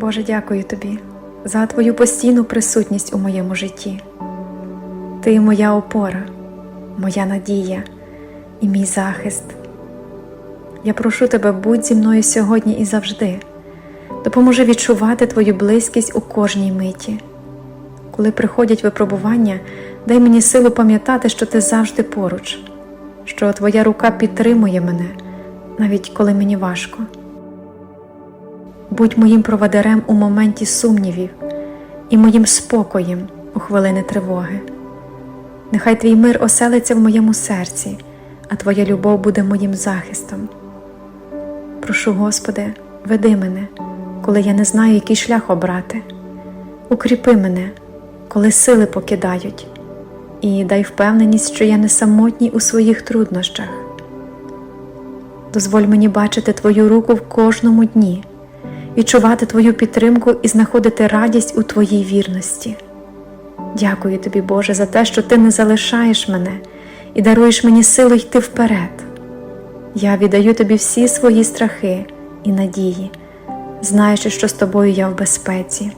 Боже, дякую тобі за Твою постійну присутність у моєму житті. Ти моя опора, моя надія і мій захист. Я прошу тебе, будь зі мною сьогодні і завжди. Допоможи відчувати Твою близькість у кожній миті. Коли приходять випробування, дай мені силу пам'ятати, що ти завжди поруч, що Твоя рука підтримує мене, навіть коли мені важко. Будь моїм проводарем у моменті сумнівів і моїм спокоєм у хвилини тривоги. Нехай твій мир оселиться в моєму серці, а Твоя любов буде моїм захистом. Прошу, Господи, веди мене, коли я не знаю, який шлях обрати. Укріпи мене, коли сили покидають, і дай впевненість, що я не самотній у своїх труднощах. Дозволь мені бачити Твою руку в кожному дні, відчувати Твою підтримку і знаходити радість у Твоїй вірності. Дякую тобі, Боже, за те, що Ти не залишаєш мене і даруєш мені силу йти вперед. Я віддаю тобі всі свої страхи і надії, знаючи, що з тобою я в безпеці.